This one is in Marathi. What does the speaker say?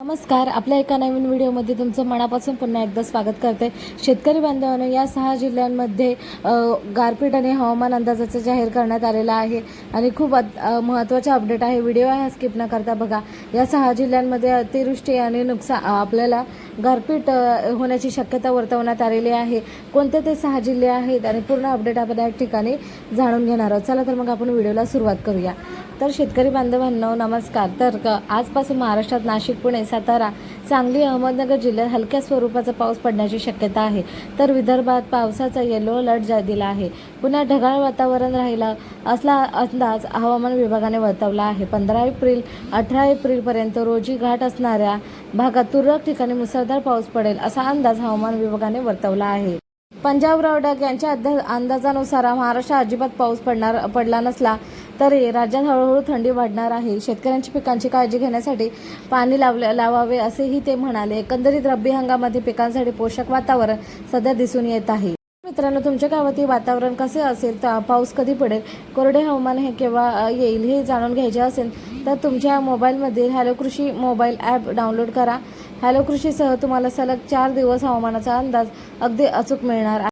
नमस्कार आपल्या एका नवीन व्हिडिओमध्ये तुमचं मनापासून पुन्हा एकदा स्वागत करते. शेतकरी बांधवांनो या सहा जिल्ह्यांमध्ये गारपीट आणि हवामान अंदाजाचं जाहीर करण्यात आलेलं आहे. आणि खूप महत्त्वाचा अपडेट आहे. व्हिडिओ हा स्किप न करता बघा. या सहा जिल्ह्यांमध्ये अतिवृष्टी आणि नुकसान आपल्याला गारपीट होण्याची शक्यता वर्तवण्यात आलेली आहे. कोणते ते सहा जिल्हे आहेत आणि पूर्ण अपडेट आपण या ठिकाणी जाणून घेणार आहोत. चला तर मग आपण व्हिडिओला सुरुवात करूया. तर शेतकरी बांधवांनो नमस्कार. तर आजपासून महाराष्ट्रात नाशिक पुणे सातारा सांगली अहमदनगर जिल्ह्यात हलक्या स्वरूपाचा पाऊस पडण्याची शक्यता आहे. तर विदर्भात पावसाचा येलो अलर्ट जा दिला आहे. पुन्हा ढगाळ वातावरण राहिला असला अंदाज हवामान विभागाने वर्तवला आहे. पंधरा एप्रिल अठरा एप्रिलपर्यंत रोजी घाट असणाऱ्या भागात तुरळक ठिकाणी मुसळ मुसळधार पाऊस पडेल असा अंदाज हवामान विभागाने वर्तवला आहे. पंजाब रावडक यांच्या अंदाजानुसार महाराष्ट्रात अजिबात पाऊस पडणार पडला नसला तरी राज्यात हळूहळू थंडी वाढणार आहे. शेतकऱ्यांची पिकांची काळजी घेण्यासाठी पाणी लावले लावावे असेही ते म्हणाले. एकंदरीत रब्बी हंगामातील पिकांसाठी पोषक वातावरण सध्या दिसून येत आहे. मित्रांनो तुमच्या गावातील वातावरण कसे असेल तर पाऊस कधी पडेल कोरडे हवामान हे केव्हा येईल हे जाणून घ्यायचे असेल तर तुमच्या मोबाईलमधील hello Krishi mobile app download करा. हॅलो कृषीसह तुम्हाला सलग चार दिवस हवामानाचा अंदाज अगदी अचूक मिळणार आहे.